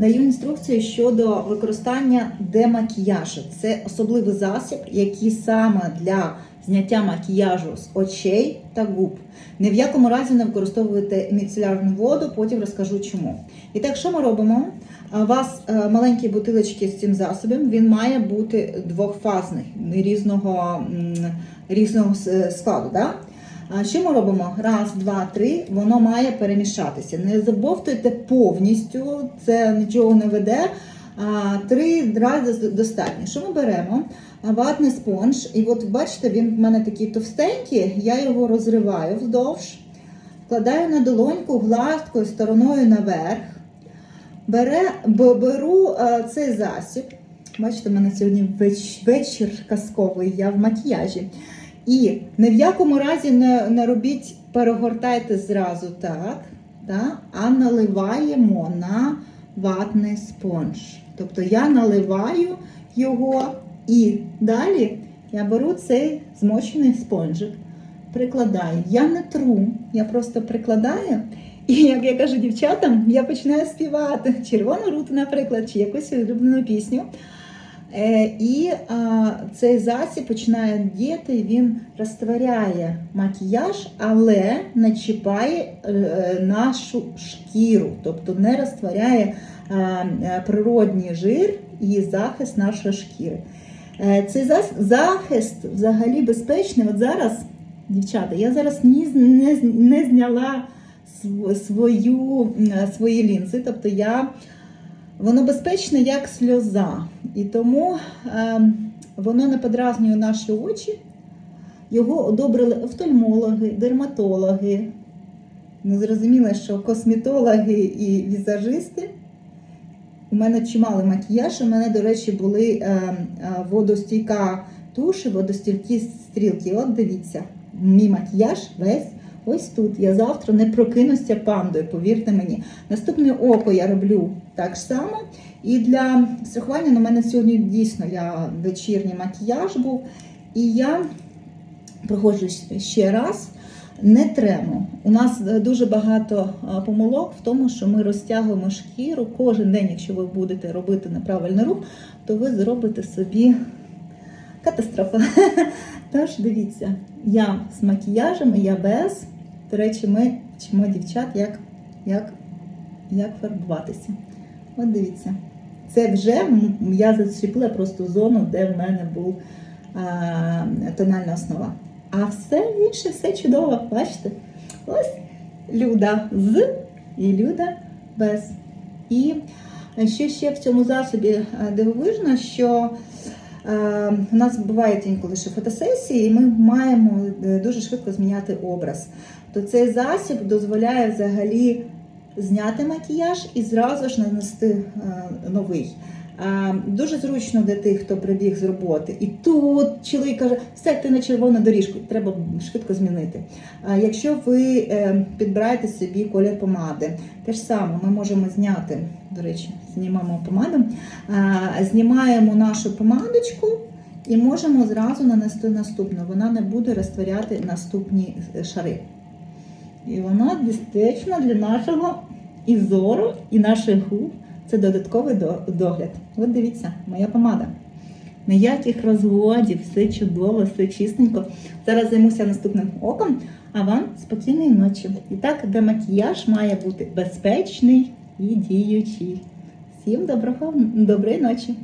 Даю інструкцію щодо використання демакіяжу. Це особливий засіб, який саме для зняття макіяжу з очей та губ. Ні в якому разі не використовуйте міцелярну воду, потім розкажу чому. І так, що ми робимо? У вас е, маленькі бутилочки з цим засобом, він має бути двохфазний, різного, різного складу. Да? А Що ми робимо? Раз, два, три, воно має перемішатися. Не забовтуйте повністю, це нічого не веде. Три рази достатньо. Що ми беремо? Ватний спонж, і от бачите, він в мене такий товстенький, я його розриваю вздовж, вкладаю на долоньку гладкою стороною наверх. Бере, беру е, цей засіб. Бачите, в мене сьогодні веч, вечір казковий, я в макіяжі. І ні в якому разі не, не робіть, перегортайте зразу так, да, а наливаємо на ватний спонж. Тобто я наливаю його і далі я беру цей змочений спонжик, прикладаю. Я не тру, я просто прикладаю. І як я кажу дівчатам, я починаю співати червону руту, наприклад, чи якусь улюблену пісню. Е, І цей засіб починає діяти, він розтворяє макіяж, але не чіпає е, нашу шкіру, тобто не розтворяє е, природній жир і захист нашої шкіри. Цей захист взагалі безпечний. От зараз, дівчата, я зараз ні, не, не зняла свою, свої лінзи, тобто я Воно безпечне як сльоза, і тому е, воно не подразнює наші очі. Його одобрили офтальмологи, дерматологи. Ну, зрозуміло, що косметологи і візажисти. У мене чимало макіяж. У мене, до речі, були е, е, водостійка туш і водостійкі стрілки. От дивіться, мій макіяж весь ось тут. Я завтра не прокинуся пандою, повірте мені. Наступне око я роблю так само. І для страхування на мене сьогодні дійсно я вечірній макіяж був. І я проходжу ще раз. Не тремо. У нас е, дуже багато помилок в тому, що ми розтягуємо шкіру кожен день, якщо ви будете робити неправильний рух, то ви зробите собі катастрофу. Тож дивіться, я з макіяжем, я без. До речі, ми вчимо дівчат, як, як, як фарбуватися. От дивіться. Це вже я зачепила просто зону, де в мене був а, тональна основа. А все інше, все чудово, бачите? Ось Люда з і Люда без. І що ще в цьому засобі е, дивовижно, що е, у нас бувають інколи ще фотосесії, і ми маємо е, дуже швидко зміняти образ. То цей засіб дозволяє взагалі зняти макіяж і зразу ж нанести е, новий. Е, Дуже зручно для тих, хто прибіг з роботи. І тут чоловік каже, все, ти на червону доріжку, треба швидко змінити. А Якщо ви е, підбираєте собі колір помади, те ж саме ми можемо зняти, до речі, знімаємо помаду, знімаємо нашу помадочку і можемо зразу нанести наступну. Вона не буде розтворяти наступні е, шари. І вона безпечна для нашого і зору, і наших губ. Це додатковий догляд. От дивіться, моя помада. Ніяких розводів, все чудово, все чистенько. Зараз займуся наступним оком, а вам спокійної ночі. І так, демакіяж має бути безпечний і діючі. Всім доброго, доброї ночі!